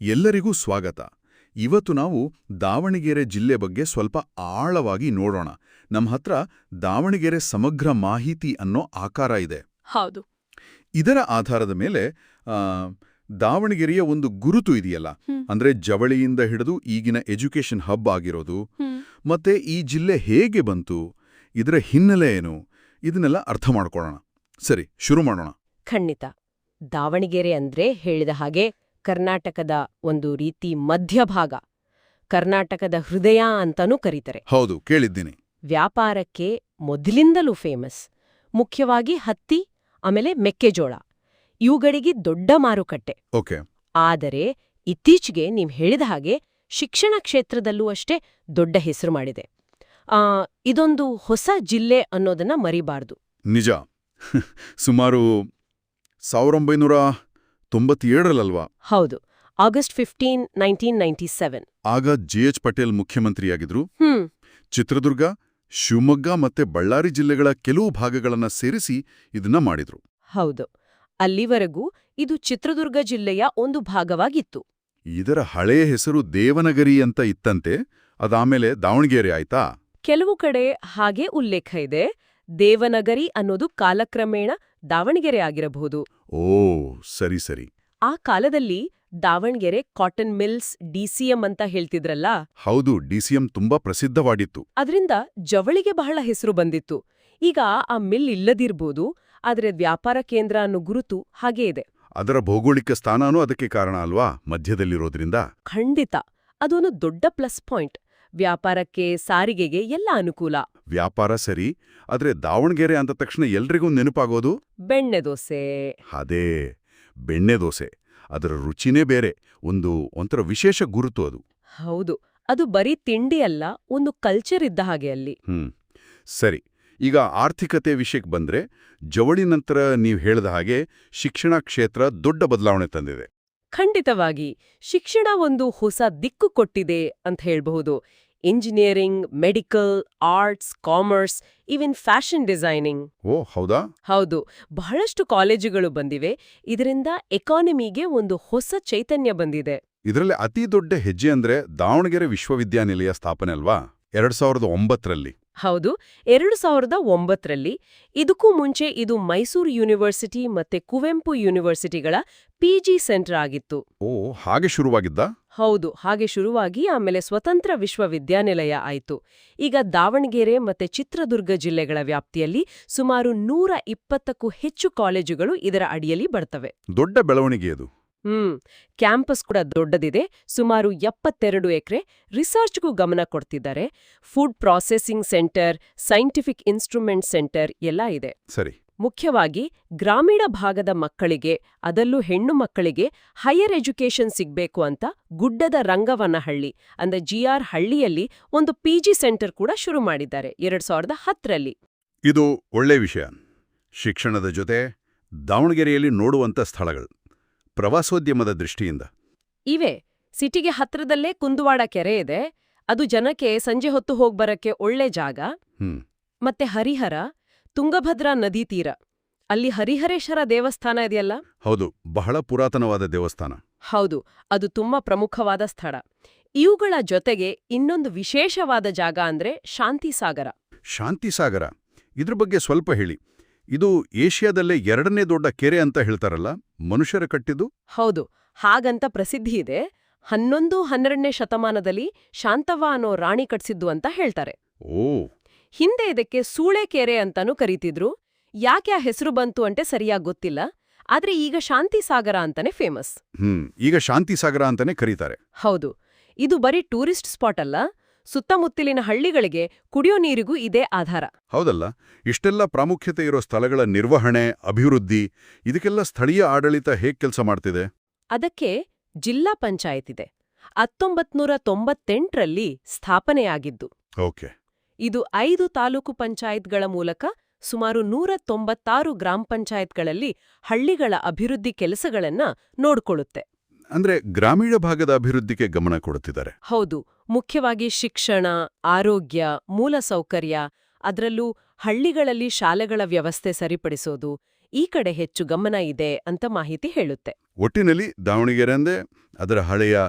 ಎಲ್ಲರಿಗೂ ಸ್ವಾಗತ. ಇವತ್ತು ನಾವು ದಾವಣಗೆರೆ ಜಿಲ್ಲೆ ಬಗ್ಗೆ ಸ್ವಲ್ಪ ಆಳವಾಗಿ ನೋಡೋಣ. ನಮ್ಮ ಹತ್ರ ದಾವಣಗೆರೆ ಸಮಗ್ರ ಮಾಹಿತಿ ಅನ್ನೋ ಆಕಾರ ಇದೆ. ಹೌದು. ಇದರ ಆಧಾರದ ಮೇಲೆ ಆ, ದಾವಣಗೆರೆಯ ಒಂದು ಗುರುತು ಇದೆಯಲ್ಲ. ಅಂದ್ರೆ ಜವಳಿಯಿಂದ ಹಿಡಿದು ಈಗಿನ ಎಜುಕೇಷನ್ ಹಬ್ ಆಗಿರೋದು. ಮತ್ತೆ ಈ ಜಿಲ್ಲೆ ಹೇಗೆ ಬಂತು ಇದರ ಹಿನ್ನೆಲೆ ಏನು ಇದನ್ನೆಲ್ಲ ಅರ್ಥ ಮಾಡ್ಕೊಳ್ಳೋಣ. ಸರಿ ಶುರು ಮಾಡೋಣ. ಖಂಡಿತ. ದಾವಣಗೆರೆ ಅಂದ್ರೆ ಹೇಳಿದ ಹಾಗೆ ಕರ್ನಾಟಕದ ಒಂದು ರೀತಿ ಮಧ್ಯಭಾಗ. ಕರ್ನಾಟಕದ ಹೃದಯ ಅಂತನೂ ಕರೀತಾರೆ. ಹೌದು ಕೇಳಿದ್ದೀನಿ. ವ್ಯಾಪಾರಕ್ಕೆ ಮೊದಲಿಂದಲೂ ಫೇಮಸ್ ಮುಖ್ಯವಾಗಿ ಹತ್ತಿ ಆಮೇಲೆ ಮೆಕ್ಕೆಜೋಳ. ಇವುಗಳಿಗೆ ದೊಡ್ಡ ಮಾರುಕಟ್ಟೆ. ಓಕೆ. ಆದರೆ ಇತ್ತೀಚೆಗೆ ನೀವು ಹೇಳಿದ ಹಾಗೆ ಶಿಕ್ಷಣ ಕ್ಷೇತ್ರದಲ್ಲೂ ಅಷ್ಟೇ ದೊಡ್ಡ ಹೆಸರು ಮಾಡಿದೆ. ಇದೊಂದು ಹೊಸ ಜಿಲ್ಲೆ ಅನ್ನೋದನ್ನ ಮರಿಬಾರ್ದು. ನಿಜ. ಸುಮಾರು ಸಾವಿರ ಒಂಬೈನೂರ ತೊಂಬತ್ತೇಳರಲ್ವಾ ಹೌದು. August fifteen nineteen ninety seven. ಆಗ ಜಿ. ಎಚ್. ಪಟೇಲ್ ಮುಖ್ಯಮಂತ್ರಿಯಾಗಿದ್ರು. ಚಿತ್ರದುರ್ಗ ಶಿವಮೊಗ್ಗ ಮತ್ತೆ ಬಳ್ಳಾರಿ ಜಿಲ್ಲೆಗಳ ಕೆಲವು ಭಾಗಗಳನ್ನ ಸೇರಿಸಿ ಇದನ್ನ ಮಾಡಿದ್ರು. ಹೌದು. ಅಲ್ಲಿವರೆಗೂ ಇದು ಚಿತ್ರದುರ್ಗ ಜಿಲ್ಲೆಯ ಒಂದು ಭಾಗವಾಗಿತ್ತು. ಇದರ ಹಳೆಯ ಹೆಸರು ದೇವನಗರಿ ಅಂತ ಇತ್ತಂತೆ. ಅದಾಮೇಲೆ ದಾವಣಗೆರೆ ಆಯ್ತಾ? ಕೆಲವು ಕಡೆ ಹಾಗೆ ಉಲ್ಲೇಖ ಇದೆ. ದೇವನಗರಿ ಅನ್ನೋದು ಕಾಲಕ್ರಮೇಣ ದಾವಣಗೆರೆ ಆಗಿರಬಹುದು. ಓ ಸರಿ ಸರಿ. ಆ ಕಾಲದಲ್ಲಿ ದಾವಣಗೆರೆ ಕಾಟನ್ ಮಿಲ್ಸ್ ಡಿಸಿಎಂ ಅಂತ ಹೇಳ್ತಿದ್ರಲ್ಲ? ಹೌದು ಡಿಸಿಎಂ ತುಂಬಾ ಪ್ರಸಿದ್ಧವಾಗಿತ್ತು. ಅದರಿಂದ ಜವಳಿಗೆ ಬಹಳ ಹೆಸರು ಬಂದಿತ್ತು. ಈಗ ಆ ಮಿಲ್ ಇಲ್ಲದಿರ್ಬೋದು ಆದರೆ ವ್ಯಾಪಾರ ಕೇಂದ್ರ ಅನ್ನೋ ಗುರುತು ಹಾಗೇ ಇದೆ. ಅದರ ಭೌಗೋಳಿಕ ಸ್ಥಾನನೂ ಅದಕ್ಕೆ ಕಾರಣ ಅಲ್ವಾ ಮಧ್ಯದಲ್ಲಿರೋದ್ರಿಂದ? ಖಂಡಿತ. ಅದೊಂದು ದೊಡ್ಡ ಪ್ಲಸ್ ಪಾಯಿಂಟ್. ವ್ಯಾಪಾರಕ್ಕೆ ಸಾರಿಗೆಗೆ ಎಲ್ಲ ಅನುಕೂಲ. ವ್ಯಾಪಾರ ಸರಿ ಆದ್ರೆ ದಾವಣಗೆರೆ ಅಂದ ತಕ್ಷಣ ಎಲ್ರಿಗೂ ನೆನಪಾಗೋದು? ಬೆಣ್ಣೆ ದೋಸೆ. ಅದೇ ಬೆಣ್ಣೆ ದೋಸೆ. ಅದರ ರುಚಿನೇ ಬೇರೆ ಒಂದು ಒಂಥರ ವಿಶೇಷ ಗುರುತು ಅದು. ಹೌದು ಅದು ಬರೀ ತಿಂಡಿ ಅಲ್ಲ ಒಂದು ಕಲ್ಚರ್ ಇದ್ದ ಹಾಗೆ ಅಲ್ಲಿ. ಹ್ಮ್ ಸರಿ ಈಗ ಆರ್ಥಿಕತೆ ವಿಷಯಕ್ಕೆ ಬಂದ್ರೆ ಜವಳಿ ನಂತರ ನೀವು ಹೇಳಿದ ಹಾಗೆ ಶಿಕ್ಷಣ ಕ್ಷೇತ್ರ ದೊಡ್ಡ ಬದಲಾವಣೆ ತಂದಿದೆ. ಖಂಡಿತವಾಗಿ ಶಿಕ್ಷಣ ಒಂದು ಹೊಸ ದಿಕ್ಕು ಕೊಟ್ಟಿದೆ ಅಂತ ಹೇಳಬಹುದು. Engineering medical arts commerce even fashion designing ಓ ಹೌದಾ? ಹೌದು. ಬಹಳಷ್ಟು ಕಾಲೇಜುಗಳು ಬಂದಿವೆ. ಇದರಿಂದ ಎಕಾನಮಿಗೆ ಒಂದು ಹೊಸ ಚೈತನ್ಯ ಬಂದಿದೆ. ಇದರಲ್ಲಿ ಅತಿ ದೊಡ್ಡ ಹೆಜ್ಜೆ ಅಂದ್ರೆ ದಾವಣಗೆರೆ ವಿಶ್ವವಿದ್ಯಾನಿಲಯ ಸ್ಥಾಪನೆ ಅಲ್ವಾ? ಎರಡ್ ಸಾವಿರದ ಒಂಬತ್ತರಲ್ಲಿ. ಹೌದು ಎರಡು ಸಾವಿರದ ಒಂಬತ್ತರಲ್ಲಿ ಇದಕ್ಕೂ ಮುಂಚೆ ಇದು ಮೈಸೂರು ಯೂನಿವರ್ಸಿಟಿ ಮತ್ತೆ ಕುವೆಂಪು ಯೂನಿವರ್ಸಿಟಿಗಳ ಪಿಜಿ ಸೆಂಟರ್ ಆಗಿತ್ತು. ಓ ಹಾಗೆ ಶುರುವಾಗಿದ್ದ? ಹೌದು ಹಾಗೆ ಶುರುವಾಗಿ ಆಮೇಲೆ ಸ್ವತಂತ್ರ ವಿಶ್ವವಿದ್ಯಾನಿಲಯ ಆಯಿತು. ಈಗ ದಾವಣಗೆರೆ ಮತ್ತೆ ಚಿತ್ರದುರ್ಗ ಜಿಲ್ಲೆಗಳ ವ್ಯಾಪ್ತಿಯಲ್ಲಿ ಸುಮಾರು ನೂರ ಇಪ್ಪತ್ತಕ್ಕೂ ಹೆಚ್ಚು ಕಾಲೇಜುಗಳು ಇದರ ಅಡಿಯಲ್ಲಿ ಬರ್ತವೆ. ದೊಡ್ಡ ಬೆಳವಣಿಗೆ ಅದು. ಹ್ಮ್ ಕ್ಯಾಂಪಸ್ ಕೂಡ ದೊಡ್ಡದಿದೆ. ಸುಮಾರು ಎಪ್ಪತ್ತೆರಡು ಎಕರೆ ರಿಸರ್ಚ್ಗೂ ಗಮನ ಕೊಡ್ತಿದ್ದಾರೆ. Food processing center scientific instrument center ಎಲ್ಲ ಇದೆ. ಸರಿ. ಮುಖ್ಯವಾಗಿ ಗ್ರಾಮೀಣ ಭಾಗದ ಮಕ್ಕಳಿಗೆ ಅದಲ್ಲೂ ಹೆಣ್ಣು ಮಕ್ಕಳಿಗೆ ಹೈಯರ್ ಎಜುಕೇಷನ್ ಸಿಗ್ಬೇಕು ಅಂತ ಗುಡ್ಡದ ರಂಗವನಹಳ್ಳಿ ಅಂದ್ರೆ ಜಿಆರ್ ಹಳ್ಳಿಯಲ್ಲಿ ಒಂದು ಪಿಜಿ ಸೆಂಟರ್ ಕೂಡ ಶುರು ಮಾಡಿದ್ದಾರೆ ಎರಡ್ ಸಾವಿರದ ಹತ್ತರಲ್ಲಿ. ಇದು ಒಳ್ಳೆ ವಿಷಯ. ಶಿಕ್ಷಣದ ಜೊತೆ ದಾವಣಗೆರೆಯಲ್ಲಿ ನೋಡುವಂಥ ಸ್ಥಳಗಳು. ಪ್ರವಾಸೋದ್ಯಮದ ದೃಷ್ಟಿಯಿಂದ. ಇವೆ. ಸಿಟಿಗೆ ಹತ್ರದಲ್ಲೇ ಕುಂದುವಾಡ ಕೆರೆ ಇದೆ. ಅದು ಜನಕ್ಕೆ ಸಂಜೆ ಹೊತ್ತು ಹೋಗ್ಬರಕ್ಕೆ ಒಳ್ಳೆ ಜಾಗ. ಹ್ಮ್. ಮತ್ತೆ ಹರಿಹರ ತುಂಗಭದ್ರಾ ನದಿ ತೀರ. ಅಲ್ಲಿ ಹರಿಹರೇಶ್ವರ ದೇವಸ್ಥಾನ ಇದೆಯಲ್ಲ? ಹೌದು ಬಹಳ ಪುರಾತನವಾದ ದೇವಸ್ಥಾನ. ಹೌದು ಅದು ತುಂಬಾ ಪ್ರಮುಖವಾದ ಸ್ಥಳ. ಇವುಗಳ ಜೊತೆಗೆ ಇನ್ನೊಂದು ವಿಶೇಷವಾದ ಜಾಗ ಅಂದ್ರೆ ಶಾಂತಿಸಾಗರ. ಶಾಂತಿಸಾಗರ? ಇದ್ರ ಬಗ್ಗೆ ಸ್ವಲ್ಪ ಹೇಳಿ. ಇದು ಏಷ್ಯಾದಲ್ಲೇ ಎರಡನೇ ದೊಡ್ಡ ಕೆರೆ ಅಂತ ಹೇಳ್ತಾರಲ್ಲ? ಮನುಷ್ಯರ ಕಟ್ಟಿದ್ದು? ಹೌದು ಹಾಗಂತ ಪ್ರಸಿದ್ಧಿ ಇದೆ. ಹನ್ನೊಂದು ಹನ್ನೆರಡನೇ ಶತಮಾನದಲ್ಲಿ ಶಾಂತವ್ವ ಅನ್ನೋ ರಾಣಿ ಕಟ್ಸಿದ್ದು ಅಂತ ಹೇಳ್ತಾರೆ. ಓ. ಹಿಂದೆ ಇದಕ್ಕೆ ಸೂಳೆಕೆರೆ ಅಂತಾನೂ ಕರೀತಿದ್ರು. ಯಾಕೆ ಆ ಹೆಸರು ಬಂತು ಅಂತೆ ಸರಿಯಾಗಿ ಗೊತ್ತಿಲ್ಲ. ಆದ್ರೆ ಈಗ ಶಾಂತಿ ಸಾಗರ ಅಂತಾನೆ ಫೇಮಸ್. ಹ್ಮ್ ಈಗ ಶಾಂತಿ ಸಾಗರ ಅಂತಾನೆ ಕರೀತಾರೆ. ಹೌದು ಇದು ಬರೀ ಟೂರಿಸ್ಟ್ ಸ್ಪಾಟ್ ಅಲ್ಲ. ಸುತ್ತಮುತ್ತಲಿನ ಹಳ್ಳಿಗಳಿಗೆ ಕುಡಿಯೋ ನೀರಿಗೂ ಇದೇ ಆಧಾರ. ಹೌದಲ್ಲ ಇಷ್ಟೆಲ್ಲ ಪ್ರಾಮುಖ್ಯತೆ ಇರೋ ಸ್ಥಳಗಳ ನಿರ್ವಹಣೆ ಅಭಿವೃದ್ಧಿ ಇದಕ್ಕೆಲ್ಲ ಸ್ಥಳೀಯ ಆಡಳಿತ ಹೇಗ್ ಕೆಲಸ ಮಾಡ್ತಿದೆ? ಅದಕ್ಕೆ ಜಿಲ್ಲಾ ಪಂಚಾಯತ್ ಇದೆ. ಹತ್ತೊಂಬತ್ನೂರ ತೊಂಬತ್ತೆಂಟರಲ್ಲಿ ಸ್ಥಾಪನೆಯಾಗಿದ್ದು. ಓಕೆ. ಇದು ಐದು ತಾಲೂಕು ಪಂಚಾಯತ್ಗಳ ಮೂಲಕ ಸುಮಾರು ನೂರ ತೊಂಬತ್ತಾರು ಗ್ರಾಮ ಪಂಚಾಯತ್ಗಳಲ್ಲಿ ಹಳ್ಳಿಗಳ ಅಭಿವೃದ್ಧಿ ಕೆಲಸಗಳನ್ನ ನೋಡ್ಕೊಳ್ಳುತ್ತೆ. ಅಂದ್ರೆ ಗ್ರಾಮೀಣ ಭಾಗದ ಅಭಿವೃದ್ಧಿಗೆ ಗಮನ ಕೊಡುತ್ತಿದ್ದಾರೆ. ಹೌದು. ಮುಖ್ಯವಾಗಿ ಶಿಕ್ಷಣ ಆರೋಗ್ಯ ಮೂಲಸೌಕರ್ಯ ಅದರಲ್ಲೂ ಹಳ್ಳಿಗಳಲ್ಲಿ ಶಾಲೆಗಳ ವ್ಯವಸ್ಥೆ ಸರಿಪಡಿಸೋದು ಈ ಕಡೆ ಹೆಚ್ಚು ಗಮನ ಇದೆ ಅಂತ ಮಾಹಿತಿ ಹೇಳುತ್ತೆ. ಒಟ್ಟಿನಲ್ಲಿ ದಾವಣಗೆರೆ ಅಂದ್ರೆ ಅದರ ಹಳೆಯ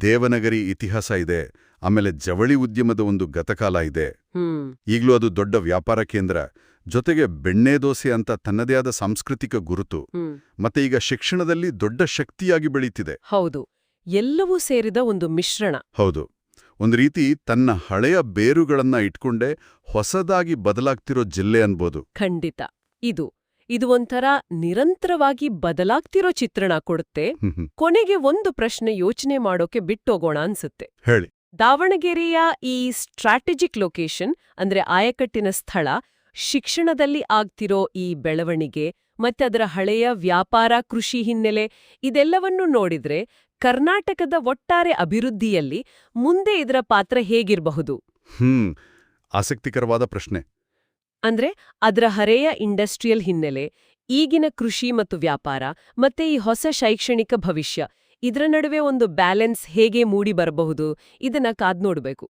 ದೇವನಗರಿ ಇತಿಹಾಸ ಇದೆ ಆಮೇಲೆ ಜವಳಿ ಉದ್ಯಮದ ಒಂದು ಗತಕಾಲ ಇದೆ. ಈಗಲೂ ಅದು ದೊಡ್ಡ ವ್ಯಾಪಾರ ಕೇಂದ್ರ. ಜೊತೆಗೆ ಬೆಣ್ಣೆ ದೋಸೆ ಅಂತ ತನ್ನದೇ ಆದ ಸಾಂಸ್ಕೃತಿಕ ಗುರುತು ಮತ್ತೆ ಈಗ ಶಿಕ್ಷಣದಲ್ಲಿ ದೊಡ್ಡ ಶಕ್ತಿಯಾಗಿ ಬೆಳೀತಿದೆ. ಹೌದು. ಎಲ್ಲವೂ ಸೇರಿದ ಒಂದು ಮಿಶ್ರಣ. ಹೌದು. ಒಂದು ರೀತಿ ತನ್ನ ಹಳೆಯ ಬೇರುಗಳನ್ನ ಇಟ್ಕೊಂಡೇ ಹೊಸದಾಗಿ ಬದಲಾಗ್ತಿರೋ ಜಿಲ್ಲೆ ಅನ್ಬೋದು. ಖಂಡಿತ. ಇದು ಇದು ಒಂಥರ ನಿರಂತರವಾಗಿ ಬದಲಾಗ್ತಿರೋ ಚಿತ್ರಣ ಕೊಡುತ್ತೆ. ಕೊನೆಗೆ ಒಂದು ಪ್ರಶ್ನೆ ಯೋಚನೆ ಮಾಡೋಕೆ ಬಿಟ್ಟೋಗೋಣ ಅನ್ಸುತ್ತೆ. ಹೇಳಿ. ದಾವಣಗೆರೆಯ ಈ ಸ್ಟ್ರಾಟಜಿಕ್ ಲೊಕೇಶನ್ ಅಂದ್ರೆ ಆಯಕಟ್ಟಿನ ಸ್ಥಳ ಶಿಕ್ಷಣದಲ್ಲಿ ಆಗ್ತಿರೋ ಈ ಬೆಳವಣಿಗೆ ಮತ್ತೆ ಅದರ ಹಳೆಯ ವ್ಯಾಪಾರ ಕೃಷಿ ಹಿನ್ನೆಲೆ ಇದೆಲ್ಲವನ್ನೂ ನೋಡಿದ್ರೆ ಕರ್ನಾಟಕದ ಒಟ್ಟಾರೆ ಅಭಿವೃದ್ಧಿಯಲ್ಲಿ ಮುಂದೆ ಇದರ ಪಾತ್ರ ಹೇಗಿರಬಹುದು? ಹ್ಮ್ ಆಸಕ್ತಿಕರವಾದ ಪ್ರಶ್ನೆ. ಅಂದ್ರೆ ಅದರ ಹರೆಯ ಇಂಡಸ್ಟ್ರಿಯಲ್ ಹಿನ್ನೆಲೆ ಈಗಿನ ಕೃಷಿ ಮತ್ತು ವ್ಯಾಪಾರ ಮತ್ತೆ ಈ ಹೊಸ ಶೈಕ್ಷಣಿಕ ಭವಿಷ್ಯ ಇದರ ನಡುವೆ ಒಂದು ಬ್ಯಾಲೆನ್ಸ್ ಹೇಗೆ ಮೂಡಿ ಬರಬಹುದು ಇದನ್ನ ಕಾದ್ ನೋಡ್ಬೇಕು